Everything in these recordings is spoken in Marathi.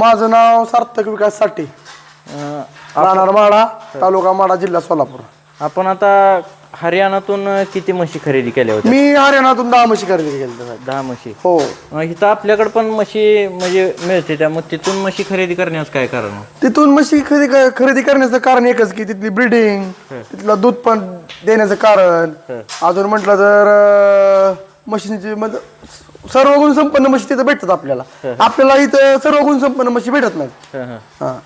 माझं नाव सार्थक विकास साठे अं, राहणार माडा तालुका माडा जिल्हा सोलापूर. आपण आता हरियाणातून किती म्हशी खरेदी केल्या होत्या? मी हरियाणातून दहा म्हशी खरेदी केल्या साहेब दहा म्हशी. हो. अं, इथं आपल्याकडे पण म्हशी म्हणजे मिळते त्या मग तिथून म्हशी खरेदी करण्याचं काय कारण? तिथून म्हशी खरेदी खरेदी करण्याचं कारण एकच की तिथली ब्रिडिंग तिथलं दूध पण देण्याचं कारण. अजून म्हटलं तर अं, म्हशींची म्हणजे सर्व गुण संपन्न म्हशी तिथं भेटतात आपल्याला. आपल्याला इथं सर्व गुण संपन्न म्हशी भेटत नाहीत. हं.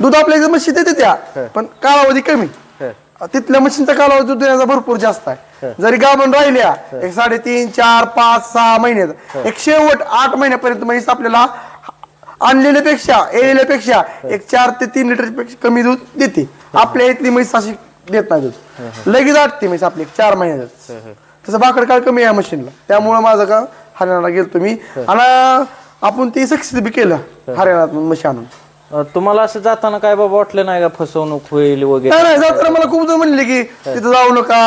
दूध आपल्या इथं म्हशी देते त्या पण कालावधी कमी. हं. तिथल्या म्हशींचा कालावधी दूध देण्याचा भरपूर जास्त आहे. जरी गाभण राहिल्या एक साडेतीन चार पाच सहा महिन्यात एक शेवट आठ महिन्यापर्यंत म्हैस आपल्याला आणलेल्यापेक्षा येलेल्यापेक्षा एक चार ते तीन लिटरपेक्षा कमी दूध देते. आपल्या इथली म्हैस अशी देत नाही दूध. लगेच आटते म्हैस आपली एक चार महिन्यातच. तसं बाकड काळ कमी आहे मशीनला. त्यामुळे माझं का हरियाणाला गेलतो मी. आणि आपण ते सक्सेस बी केलं हरियाणात म्हशी आणून. अं, तुम्हाला असं जाताना काय बाबा वाटलं नाही का फसवणूक होईल वगैरे? नाही नाही जाताना मला खूप जण म्हणले की तिथं जाऊ नका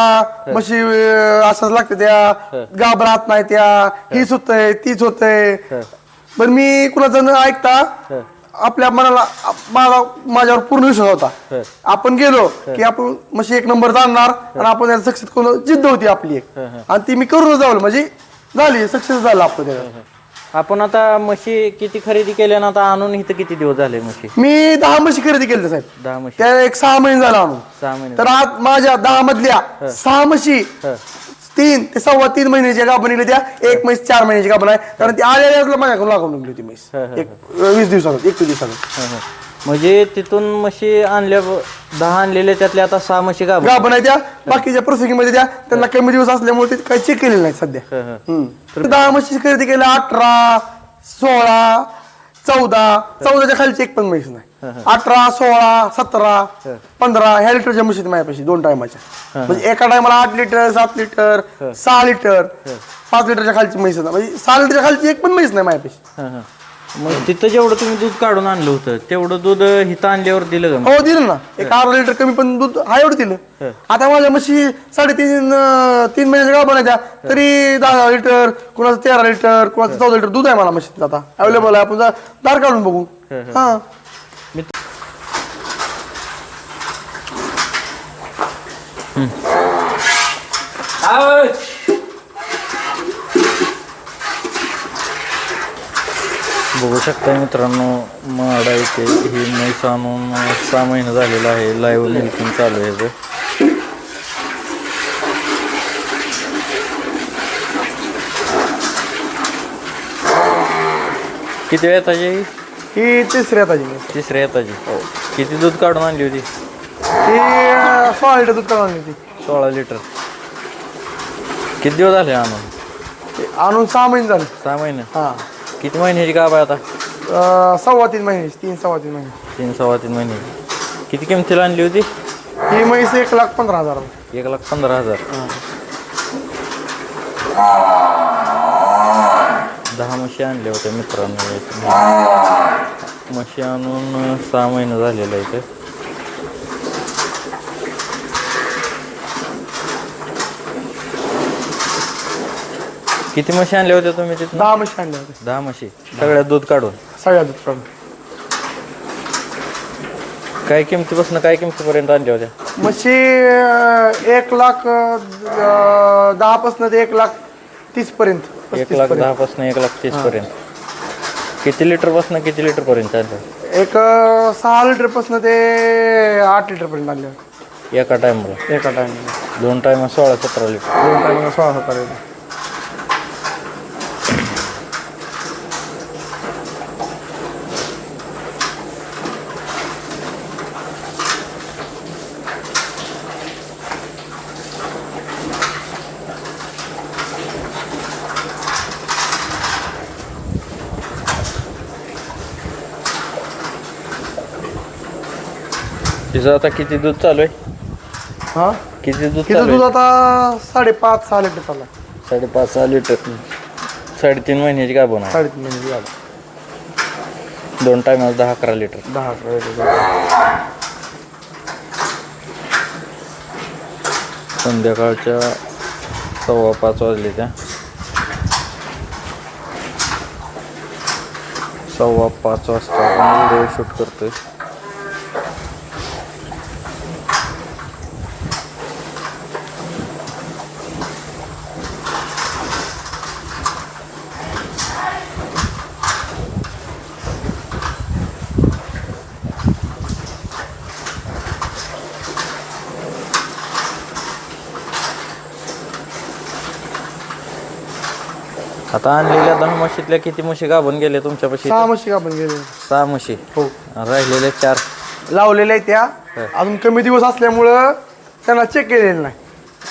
म्हशी अं, असंच लागते त्या घाबरात नाही त्या हीच होतंय तीच होतंय. पण मी कुणाचं न ऐकता आपल्या मनाला आप- मला माझ्यावर पूर्ण विश्वास होता. आपण गेलो की आपण म्हशी एक नंबर जाणणार आणि आपण त्याला सक्सेस करून जिद्द होती आपली एक. आणि ती मी करून जाऊ म्हणजे झाली सक्सेस झालं आपलं त्याच्यात आपण आता म्हशी किती खरेदी केल्या ना आता आणून इथं किती दिवस झाले म्हशी मी दहा म्हशी खरेदी केल्या साहेब. दहा म्हशी त्या एक सहा महिने झाला आणून. सहा महिने तर आज माझ्या दहा मधल्या सहा म्हशी तीन ते सव्वा तीन महिन्याच्या गाभण निघल्या त्या एक म्हैस चार महिन्याची गाभण आहे. कारण ती आलेल्या माझ्याकडून लागून निघली होती म्हैस. एक वीस दिवसात एक दिवसात हं, हं. म्हणजे तिथून म्हशी आणल्या दहा आणलेल्या त्यातल्या आता सहा म्हशी गाभ गाभण आहे त्या. बाकीच्या प्रोसेसिंगमध्ये त्या. त्यांना कमी दिवस असल्यामुळे ते काही चेक केलेले नाही सध्या. हम्म. तर दहा म्हशी खरेदी केल्या अठरा सोळा चौदा चौदाच्या खालची एक पण म्हैस नाही. अठरा सोळा सतरा पंधरा ह्या लिटरच्या म्हशी माझ्यापाशी दोन टायमाच्या. म्हणजे एका टायमाला आठ लिटर सात लिटर सहा लिटर पाच लिटरच्या खालची म्हैस. म्हणजे सहा लिटरच्या खालची एक पण म्हैस नाही माझ्यापाशी. मग तिथं जेवढं तुम्ही दूध काढून आणलं होतं तेवढं दूध इथं आणल्यावर दिलं का मग? हो दिलं ना. एक अर्धा लिटर कमी पण दूध हा एवढं दिलं. आता माझ्या म्हशी साडेतीन अं, तीन महिन्याच्या गाव बनायच्या तरी दहा लिटर कुणाचं तेरा लिटर कुणाचं चौदा लिटर दूध आहे मला म्हशीत आता. अवेलेबल आहे. आपण जा- दार काढून बघू. हा बघू शकता मित्रांनो माडा इथे ही म्हैस आणून सहा महिने झालेला आहे. लाईव्ह मिल्किंग चालू आहे. किती वेळ येताची ही? ही तिसरी आता ही तिसऱ्या येताची किती दूध काढून आणली होती? अं, सोळा लिटर दूध काढून आणली होती. सोळा लिटर. किती दिवस झाले आणून? ते आणून सहा महिने झाले. सहा महिने. हा. किती महिन्याची गाभ आहे आता? अं, सव्वा तीन महिने तीन सव्वा तीन महिने. तीन सव्वा तीन महिने. किती किमतीला आणली होती? ही म्हैस एक लाख पंधरा हजार. एक लाख पंधरा हजार. दहा म्हशी आणल्या होत्या मित्रांनो. म्हशी आणून अं, सहा महिने झालेले आहे किती म्हशी आणल्या होत्या तुम्ही तिथं दहा म्हशी आणल्या होत्या. दहा म्हशी. सगळ्या दूध काढून? सगळ्या दूध काढून. काय किमतीपासून काय किमतीपर्यंत आणल्या होत्या? म्हशी अं, एक लाख दहा पासून ते एक लाख तीस पर्यंत एक लाख दहा पासून एक लाख तीस पर्यंत. किती लिटरपासून किती लिटर पर्यंत आणल्या? एक अं, सहा लिटरपासून ते आठ लिटर पर्यंत आणले एका टायमाला एका टाइमला दोन टायमा सोळा सतरा लिटर. दोन टाइमला सोळा सतरा लिटर. तिचं आता किती दूध चालू आहे? हा? किती दूध किती चालू दूध आहे आता साडेपाच सहा लिटर चालला साडेपाच सहा लिटर. साडेतीन महिन्याची काय बनव साडेतीन महिने झालं. दोन टायमाला दहा अकरा लिटर. दहा अकरा लिटर झालं. संध्याकाळच्या सव्वा पाच वाजले त्या. सव्वा पाच वाजता आपण व्हिडिओ शूट करतोय. आता आणलेल्या दहा म्हशीतल्या किती म्हशी गाभून गेले तुमच्यापाशी सहा म्हशी आपण गेले. सहा म्हशी. हो. राहिलेले चार. लावलेल्या आहेत त्या. अजून कमी दिवस असल्यामुळं त्यांना चेक केलेलं नाही.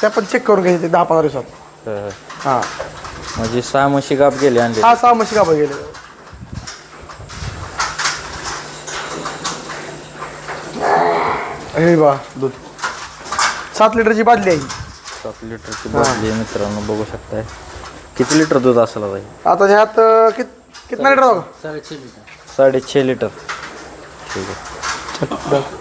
त्या पण चेक करून घ्यायचे दहा पंधरा दिवसात. अं, हा. म्हणजे सहा म्हशी गाभ गेले आणले हा सहा म्हशी कापा गेले. हे बा दूध. सात लिटरची बादली आहे सात लिटरची बाटली आहे मित्रांनो बघू शकताय. किती लिटर दूध असला जाईल आता ह्यात अं, कित कितना लिटर होगा साडेछे लिटर. ठीक आहे.